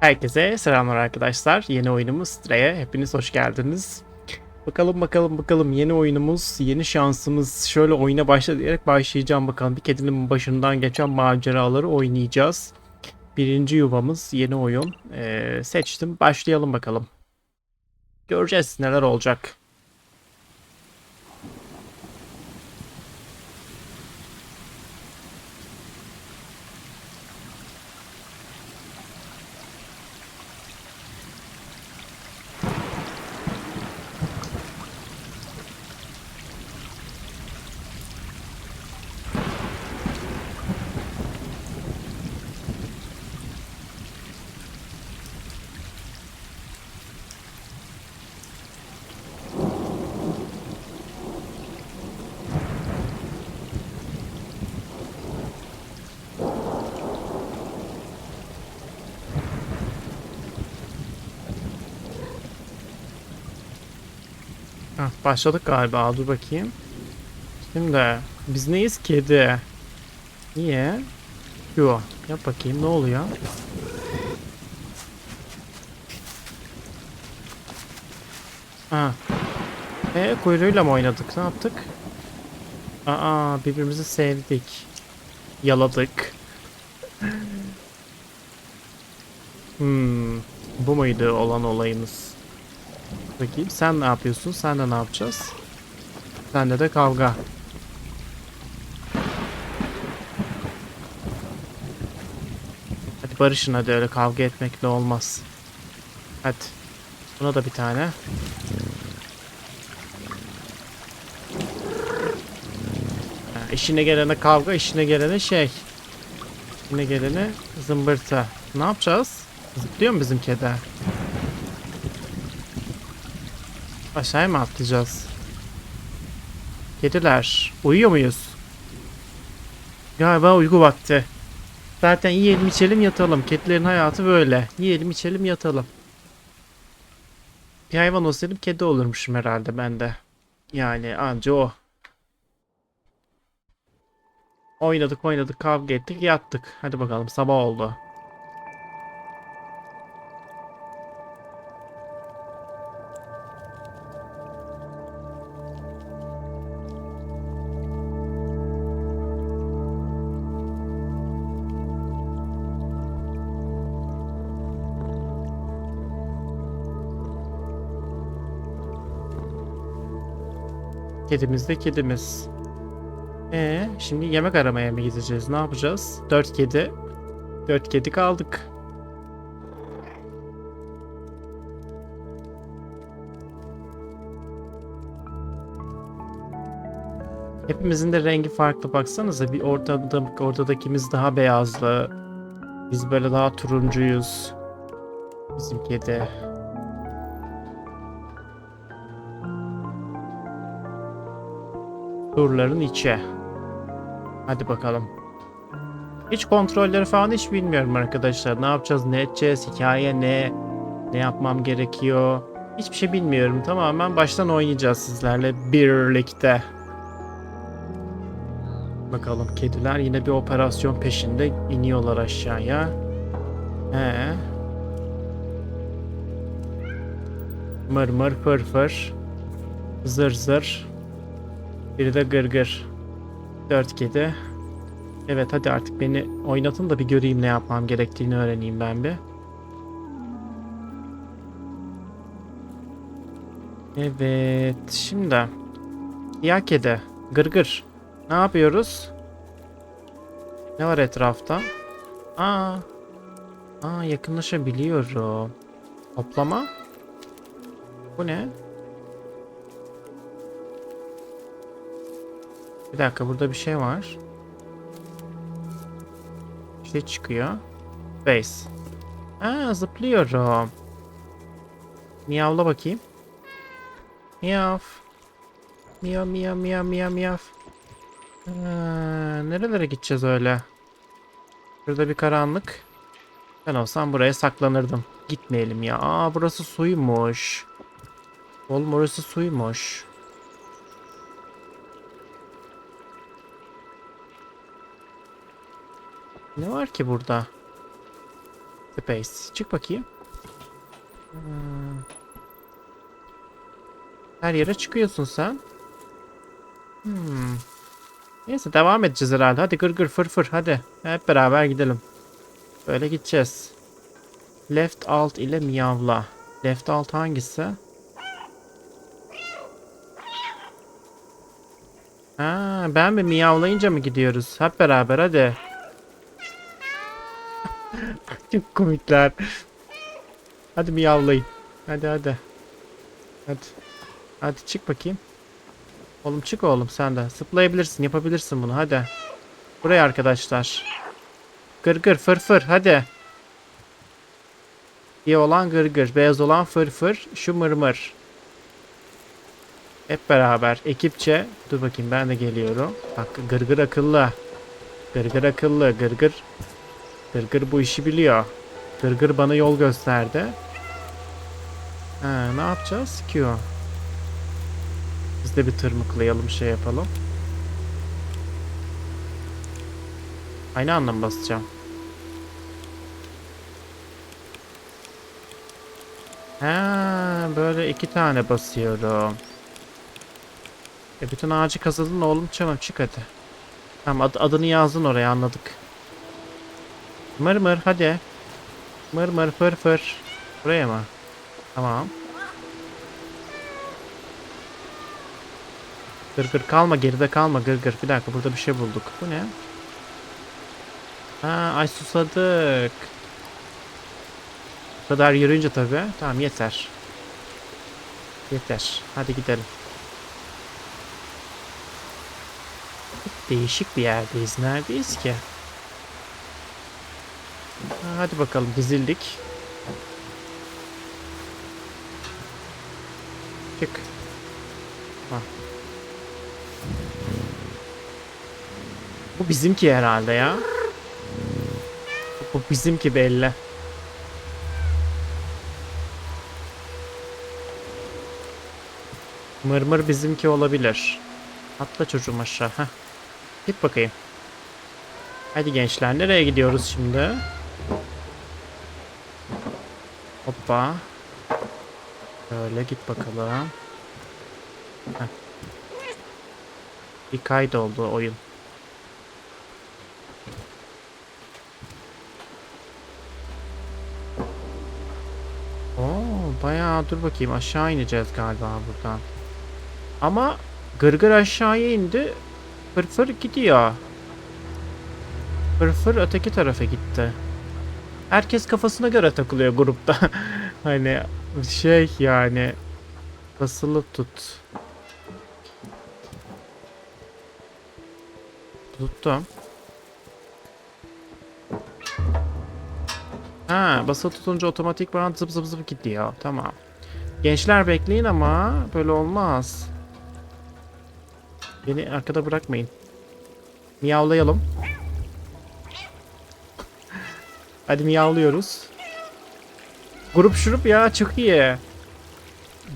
Herkese selamlar arkadaşlar. Yeni oyunumuz Stray. Hepiniz hoş geldiniz. Bakalım bakalım bakalım yeni oyunumuz, yeni şansımız. Şöyle oyuna başla diyerek başlayacağım bakalım. Bir kedinin başından geçen maceraları oynayacağız. Birinci yuvamız yeni oyun. Ee, seçtim. Başlayalım bakalım. Göreceğiz neler olacak. Heh, başladık galiba. Dur bakayım. Şimdi biz neyiz? Kedi. Niye? Yo. Yap bakayım ne oluyor? Ha. E kuyruğuyla mı oynadık? Ne yaptık? Aa birbirimizi sevdik. Yaladık. Hmm. Bu muydu olan olayımız? Bakayım sen ne yapıyorsun? Sen de ne yapacağız? Sende de kavga. Hadi barışın hadi öyle kavga etmekle olmaz. Hadi. Buna da bir tane. Ha, işine gelene kavga, işine gelene şey. İşine gelene zımbırtı. Ne yapacağız? Zıplıyor mu bizim kedi? Aşağıya mı atlayacağız? Kediler, uyuyor muyuz? Galiba uyku vakti. Zaten yiyelim içelim yatalım. Kedilerin hayatı böyle. Yiyelim içelim yatalım. Bir hayvan olsaydım kedi olurmuşum herhalde ben de. Yani anca o. Oynadık oynadık kavga ettik yattık. Hadi bakalım sabah oldu. Kedimiz de kedimiz. Ee, şimdi yemek aramaya mı gideceğiz? Ne yapacağız? Dört kedi. Dört kedi kaldık. Hepimizin de rengi farklı baksanıza. Bir ortada, ortadakimiz daha beyazlı. Biz böyle daha turuncuyuz. Bizim kedi. Turların içi. Hadi bakalım. Hiç kontrolleri falan hiç bilmiyorum arkadaşlar. Ne yapacağız, ne edeceğiz, hikaye ne, ne yapmam gerekiyor. Hiçbir şey bilmiyorum. Tamamen baştan oynayacağız sizlerle birlikte. Bakalım kediler yine bir operasyon peşinde iniyorlar aşağıya. He. Mır mır fır fır. Zır zır. Biri de gırgır. Dört kedi. Evet hadi artık beni oynatın da bir göreyim ne yapmam gerektiğini öğreneyim ben bir. Evet şimdi. Ya kedi. Gırgır. Ne yapıyoruz? Ne var etrafta? Aa. Aa yakınlaşabiliyorum. Hoplama. Bu ne? Bir dakika burada bir şey var. Bir şey çıkıyor. Base. Aa zıplıyorum. Miyavla bakayım. Miyav. Miyav miyav miyav miyav miyav. Aa, nerelere gideceğiz öyle? Şurada bir karanlık. Ben olsam buraya saklanırdım. Gitmeyelim ya. Aa burası suymuş. Oğlum orası suymuş. Ne var ki burada? Space. Çık bakayım. Hmm. Her yere çıkıyorsun sen. Hmm. Neyse devam edeceğiz herhalde. Hadi gır gır fır fır hadi. Hep beraber gidelim. Böyle gideceğiz. Left alt ile miyavla. Left alt hangisi? Ha, ben mi miyavlayınca mı gidiyoruz? Hep beraber hadi. Çok komikler. Hadi miyavlayın. Hadi hadi. Hadi. Hadi çık bakayım. Oğlum çık oğlum sen de. Zıplayabilirsin, yapabilirsin bunu. Hadi. Buraya arkadaşlar. Gır gır fır fır hadi. İyi olan gır gır, beyaz olan fır fır, şu mır mır. Hep beraber ekipçe. Dur bakayım ben de geliyorum. Bak gır gır akıllı. Gır gır akıllı, gır gır. Gır gır bu işi biliyor. Gır gır bana yol gösterdi. Ha, ne yapacağız? Q. Biz de bir tırmıklayalım şey yapalım. Aynı anda mı basacağım? Ha, böyle iki tane basıyorum. E bütün ağacı kazıdın oğlum çabuk çık hadi. Tamam ad- adını yazdın oraya anladık. Mır mır hadi. Mır mır fır fır. Buraya mı? Tamam. Gır gır kalma geride kalma gır gır. Bir dakika burada bir şey bulduk. Bu ne? Ha ay susadık. Bu kadar yürüyünce tabii. Tamam yeter. Yeter. Hadi gidelim. Değişik bir yerdeyiz. Neredeyiz ki? Ha, hadi bakalım dizildik. Çık. Ha. Bu bizimki herhalde ya. Bu bizimki belli. Mırmır bizimki olabilir. Atla çocuğum aşağı. Heh. Git bakayım. Hadi gençler nereye gidiyoruz şimdi? Hoppa. Böyle git bakalım. Heh. Bir kaydoldu oyun. Oo, bayağı dur bakayım aşağı ineceğiz galiba buradan. Ama gırgır aşağıya indi. Fırfır gidiyor. Fırfır öteki tarafa gitti. Herkes kafasına göre takılıyor grupta. hani şey yani basılı tut. Tuttum. Ha, basılı tutunca otomatik bana zıp zıp zıp gidiyor. Tamam. Gençler bekleyin ama böyle olmaz. Beni arkada bırakmayın. Miyavlayalım. Hadi miyavlıyoruz. Grup şurup ya çok iyi.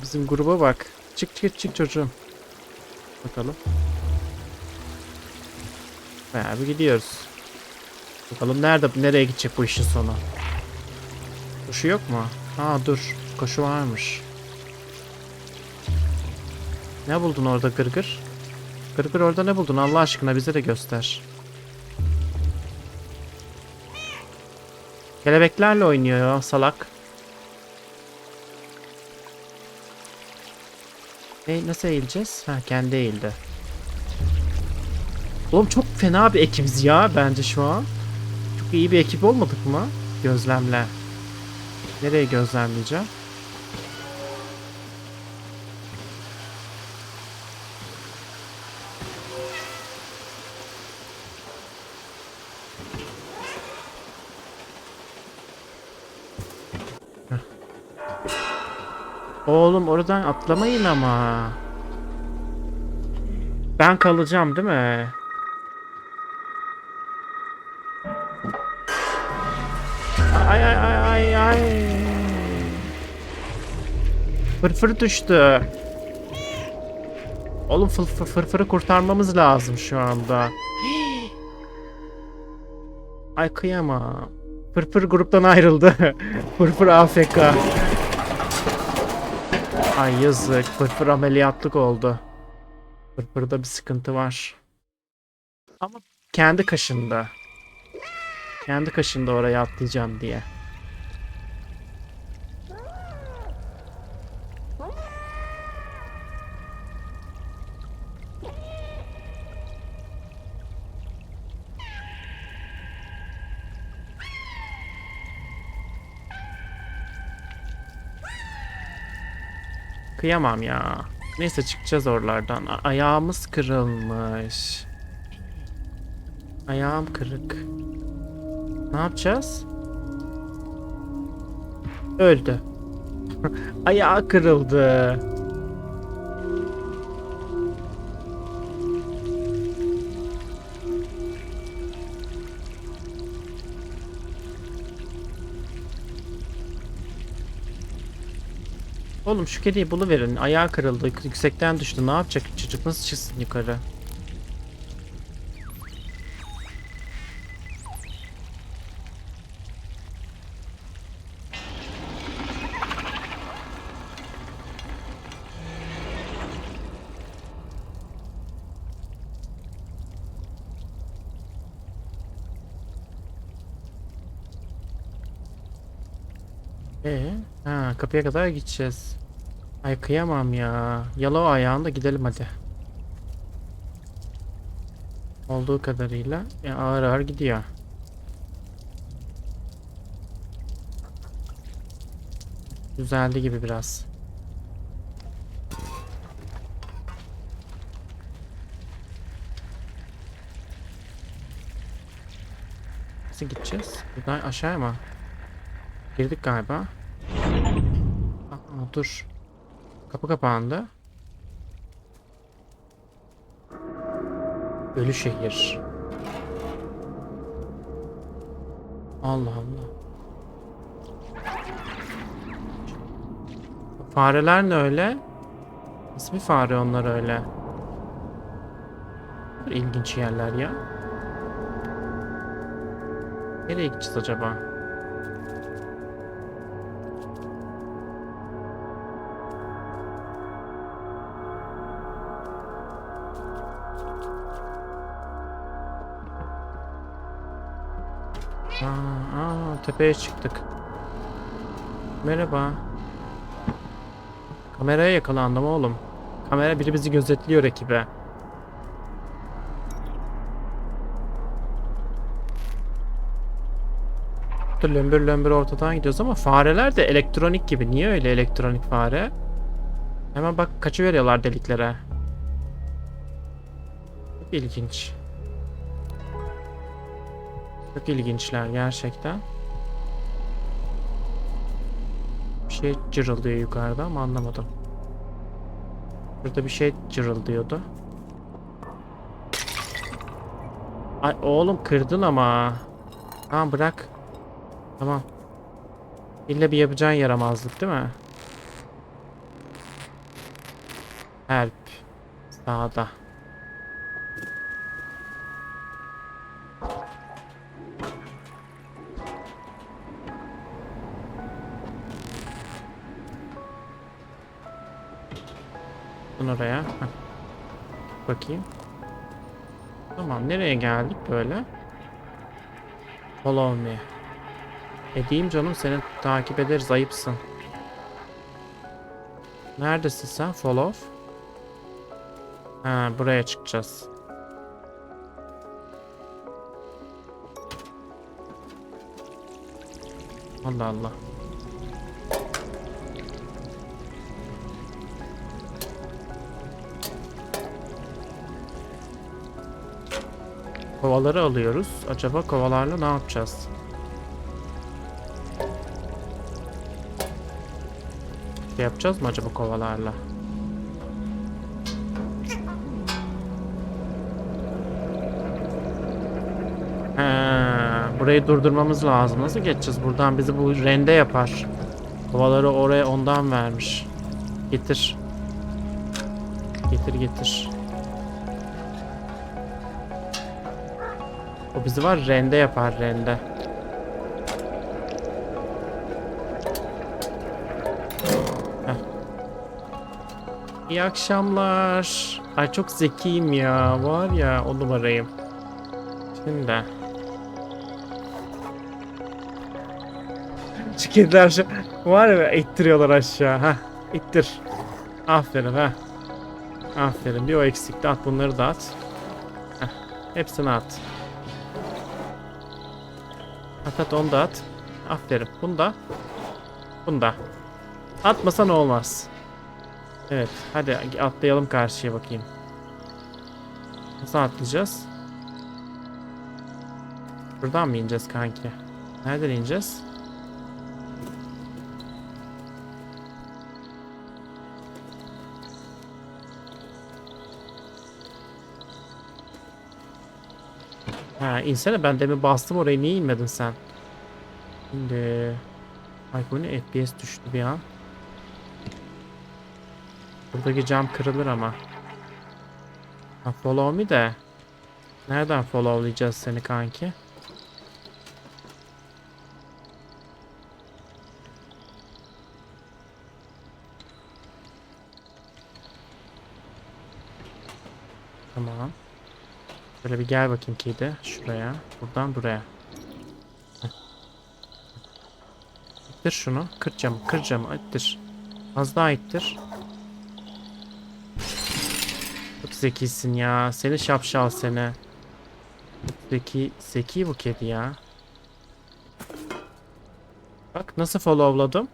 Bizim gruba bak. Çık çık çık çocuğum. Bakalım. Bayağı bir gidiyoruz. Bakalım nerede nereye gidecek bu işin sonu. Koşu yok mu? Aa dur. Koşu varmış. Ne buldun orada gırgır? Gırgır orada ne buldun Allah aşkına bize de göster. Kelebeklerle oynuyor ya salak. E, nasıl eğileceğiz? Ha kendi eğildi. Oğlum çok fena bir ekibiz ya bence şu an. Çok iyi bir ekip olmadık mı? Gözlemle. Nereye gözlemleyeceğim? Oğlum oradan atlamayın ama. Ben kalacağım değil mi? Ay ay ay ay ay. Fırfır düştü. Oğlum fır, fır, fırfırı kurtarmamız lazım şu anda. Ay kıyamam. Fırfır gruptan ayrıldı. Fırfır AFK. Ay yazık. Fırfır ameliyatlık oldu. Fırfırda bir sıkıntı var. Ama kendi kaşında. Kendi kaşında oraya atlayacağım diye. Kıyamam ya. Neyse çıkacağız oralardan. A- ayağımız kırılmış. Ayağım kırık. Ne yapacağız? Öldü. Ayağı kırıldı. Oğlum şu kediyi buluverin. Ayağı kırıldı. Yüksekten düştü. Ne yapacak çocuk? Nasıl çıksın yukarı? Ee, ha kapıya kadar gideceğiz. Ay kıyamam ya. Yala o ayağında gidelim hadi. Olduğu kadarıyla e, ağır ağır gidiyor. Düzeldi gibi biraz. Nasıl gideceğiz? Buradan aşağıya mı? Girdik galiba. Aa, dur. Kapı kapandı. Ölü şehir. Allah Allah. Fareler ne öyle? Nasıl bir fare onlar öyle? İlginç yerler ya. Nereye gideceğiz acaba? Tepeye çıktık. Merhaba. Kameraya yakalandım oğlum. Kamera biri bizi gözetliyor ekibe. Dur lömbür lömbür ortadan gidiyoruz ama fareler de elektronik gibi. Niye öyle elektronik fare? Hemen bak kaçıveriyorlar deliklere. Çok ilginç. Çok ilginçler gerçekten. Şey cırıldıyor yukarıda ama anlamadım. Burada bir şey cırıldıyordu. Ay oğlum kırdın ama. Tamam bırak. Tamam. İlle bir yapacağın yaramazlık değil mi? Help. Sağda. Oraya. Heh. Bakayım. Tamam nereye geldik böyle? Follow me. Edeyim canım seni takip ederiz ayıpsın. Neredesin sen? Follow. Ha buraya çıkacağız. Allah Allah. Kovaları alıyoruz. Acaba kovalarla ne yapacağız? Şey yapacağız mı acaba kovalarla? Burayı durdurmamız lazım. Nasıl geçeceğiz buradan? Bizi bu rende yapar. Kovaları oraya ondan vermiş. Getir. Getir getir. bizi var rende yapar rende. Heh. İyi akşamlar. Ay çok zekiyim ya. Var ya o numarayım. Şimdi. Şu kediler şu var ya ittiriyorlar aşağı. Ha ittir. Aferin ha. Aferin bir o eksikti at bunları da at. Heh. Hepsini at. At at onu da at. Aferin. Bunu da. Bunu da. Atmasan olmaz. Evet. Hadi atlayalım karşıya bakayım. Nasıl atlayacağız? Buradan mı ineceğiz kanki? Nereden ineceğiz? İnsene ben demin bastım oraya niye inmedin sen? Şimdi Ay bu FPS düştü bir an. Buradaki cam kırılır ama. Ha, follow me de. Nereden followlayacağız seni kanki? Şöyle bir gel bakayım kedi. Şuraya. Buradan buraya. İttir şunu. Kır camı. Kır camı. İttir. Az daha ittir. Çok zekisin ya. Seni şapşal seni. Çok zeki, zeki bu kedi ya. Bak nasıl followladım.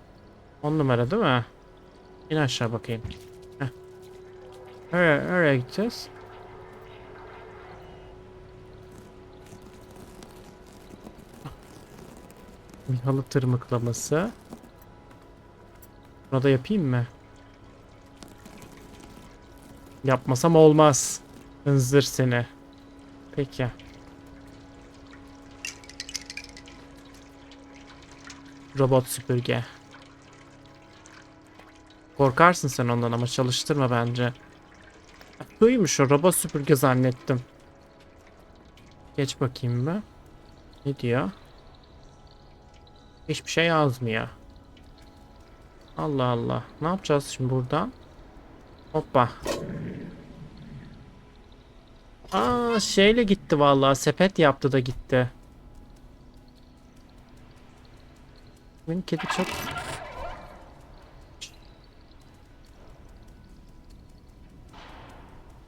10 numara değil mi? İn aşağı bakayım. Heh. Nereye, nereye gideceğiz? Halı tırmıklaması. Burada yapayım mı? Yapmasam olmaz. Hınzır seni. Peki. Robot süpürge. Korkarsın sen ondan ama çalıştırma bence. Duymuş o robot süpürge zannettim. Geç bakayım be. Ne diyor? Hiçbir şey yazmıyor. Allah Allah. Ne yapacağız şimdi buradan? Hoppa. Aa şeyle gitti vallahi. Sepet yaptı da gitti. Benim kedi çok...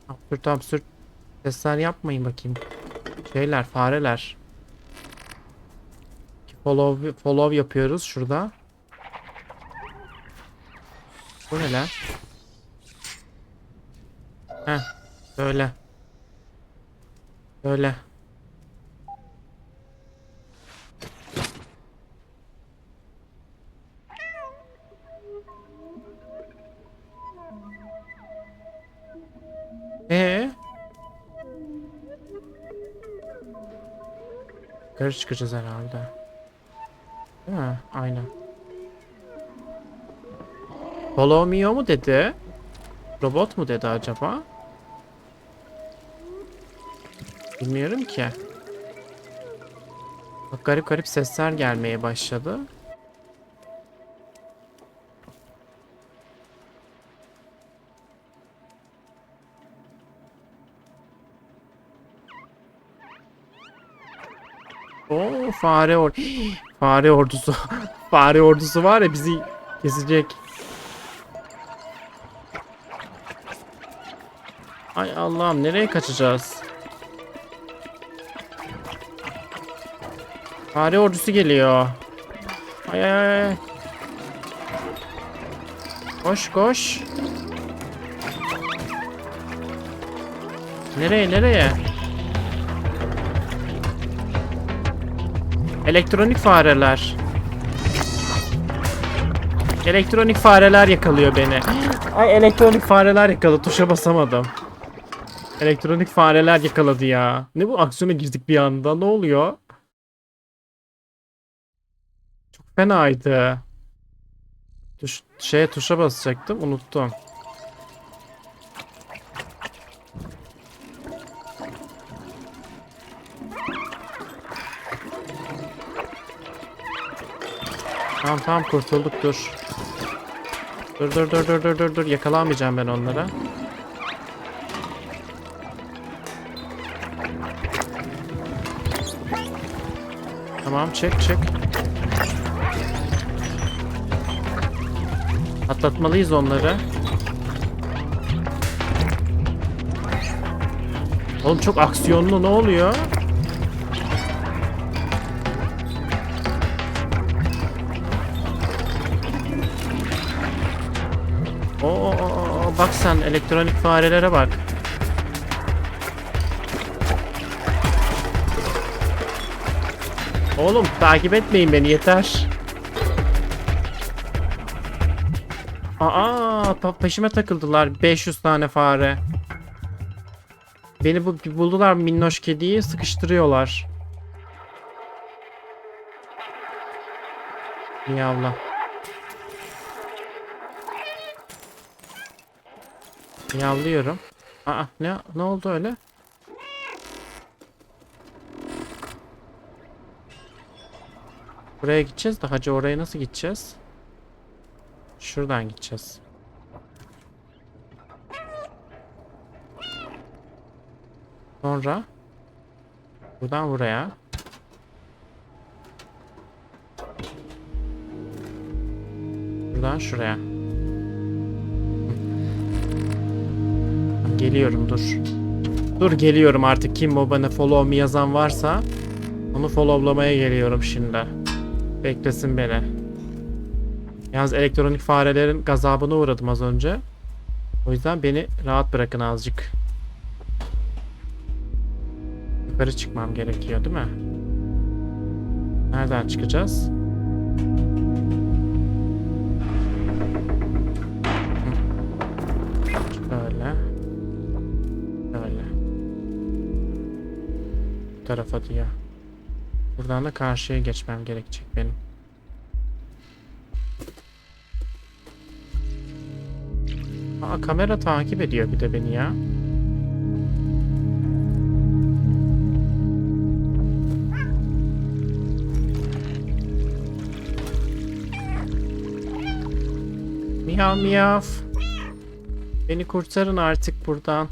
Absürt absürt sesler yapmayın bakayım. Şeyler, fareler. Follow, follow yapıyoruz şurada. Bu ne lan? Heh, böyle. Böyle. Ee? Yukarı çıkacağız herhalde. Mi? Aynen. Follow me mu dedi? Robot mu dedi acaba? Bilmiyorum ki. Bak garip garip sesler gelmeye başladı. Oo fare or fare ordusu. fare ordusu var ya bizi kesecek. Ay Allah'ım nereye kaçacağız? Fare ordusu geliyor. Ay ay ay. Koş koş. Nereye nereye? Elektronik fareler. Elektronik fareler yakalıyor beni. Ay elektronik fareler yakaladı. Tuşa basamadım. Elektronik fareler yakaladı ya. Ne bu aksiyona girdik bir anda. Ne oluyor? Çok fenaydı. Tuş, şeye tuşa basacaktım. Unuttum. Tamam tamam kurtulduk dur. Dur dur dur dur dur dur dur yakalamayacağım ben onlara. Tamam çık çık. Atlatmalıyız onları. Oğlum çok aksiyonlu ne oluyor? Oo, bak sen elektronik farelere bak. Oğlum takip etmeyin beni yeter. Aa peşime takıldılar 500 tane fare. Beni bu buldular minnoş kediyi sıkıştırıyorlar. Miyavla. Miyavlıyorum. Aa ne ne oldu öyle? Buraya gideceğiz de hacı oraya nasıl gideceğiz? Şuradan gideceğiz. Sonra buradan buraya. Buradan şuraya. Geliyorum dur. Dur geliyorum artık kim o bana follow me yazan varsa onu followlamaya geliyorum şimdi. Beklesin beni. Yalnız elektronik farelerin gazabına uğradım az önce. O yüzden beni rahat bırakın azıcık. Yukarı çıkmam gerekiyor değil mi? Nereden çıkacağız? Tarafa diyor. Buradan da karşıya geçmem gerekecek benim. Aa kamera takip ediyor bir de beni ya. Miyav miyav. Beni kurtarın artık buradan.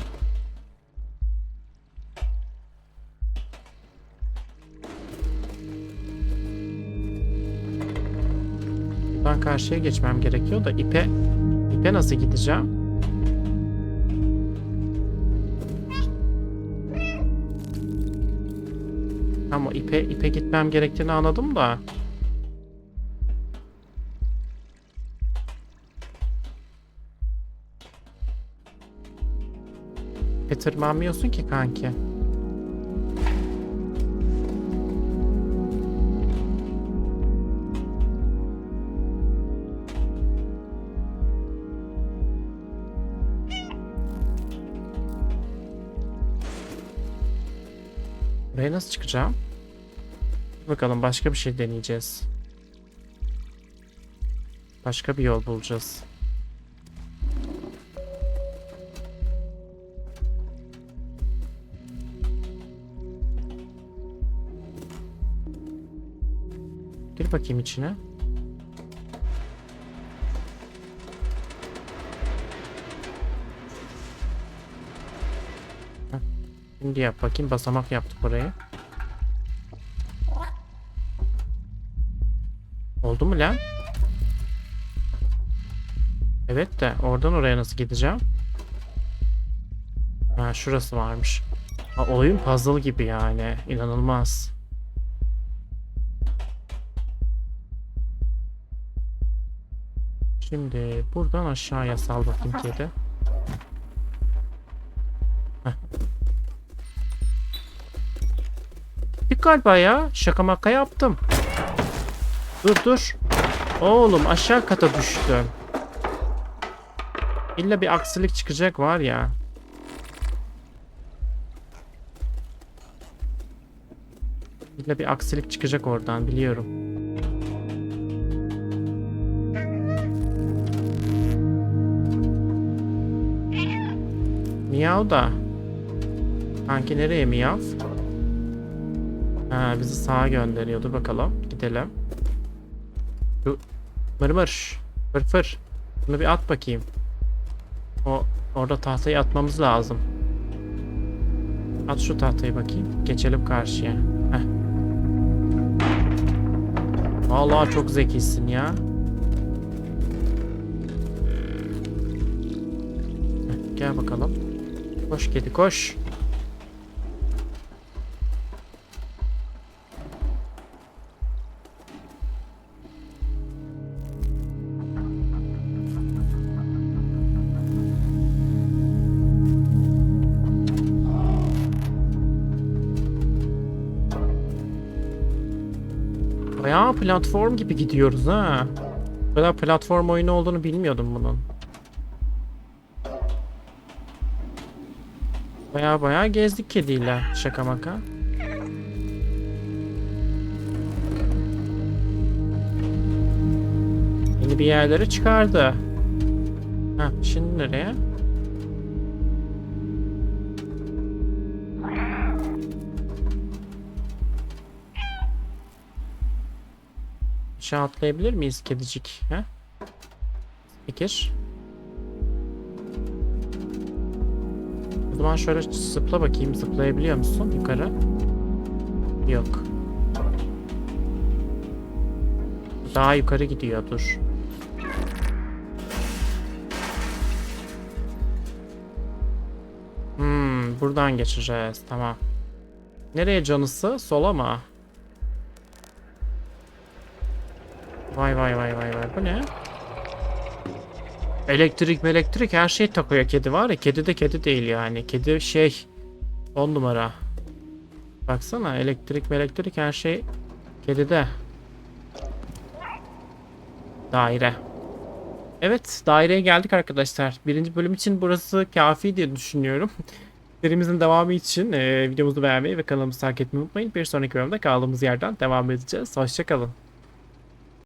Karşıya geçmem gerekiyor da ipe ipe nasıl gideceğim? Ama ipe ipe gitmem gerektiğini anladım da. İpe tırmanmıyorsun ki kanki. Buraya nasıl çıkacağım? Bakalım başka bir şey deneyeceğiz. Başka bir yol bulacağız. Gir bakayım içine. Şimdi yap bakayım basamak yaptık buraya. Oldu mu lan? Evet de oradan oraya nasıl gideceğim? Ha şurası varmış. Ha, oyun puzzle gibi yani. İnanılmaz. Şimdi buradan aşağıya sal bakayım kedi. Galiba ya. Şaka maka yaptım. Dur dur. Oğlum aşağı kata düştüm. İlla bir aksilik çıkacak var ya. İlla bir aksilik çıkacak oradan biliyorum. Miyav da. Kanki nereye miyav? Ha bizi sağa gönderiyordu bakalım. Gidelim. Şu mır mır. Fır fır. Bunu bir at bakayım. O orada tahtayı atmamız lazım. At şu tahtayı bakayım. Geçelim karşıya. Heh. Vallahi çok zekisin ya. Heh, Gel bakalım. Koş kedi koş. Bayağı platform gibi gidiyoruz ha. Bu platform oyunu olduğunu bilmiyordum bunun. Baya baya gezdik kediyle şaka maka. Yeni bir yerlere çıkardı. Ha, şimdi nereye? Aşağı atlayabilir miyiz kedicik? Ha? Fikir. O zaman şöyle zıpla bakayım. Zıplayabiliyor musun yukarı? Yok. Daha yukarı gidiyor. Dur. Hmm, buradan geçeceğiz. Tamam. Nereye canısı? Sola mı? Vay vay vay vay vay. Bu ne? Elektrik elektrik her şey takıyor kedi var ya. Kedi de kedi değil yani. Kedi şey 10 numara. Baksana elektrik elektrik her şey kedide. Daire. Evet daireye geldik arkadaşlar. Birinci bölüm için burası kafi diye düşünüyorum. Serimizin devamı için e, videomuzu beğenmeyi ve kanalımızı takip etmeyi unutmayın. Bir sonraki bölümde kaldığımız yerden devam edeceğiz. Hoşçakalın.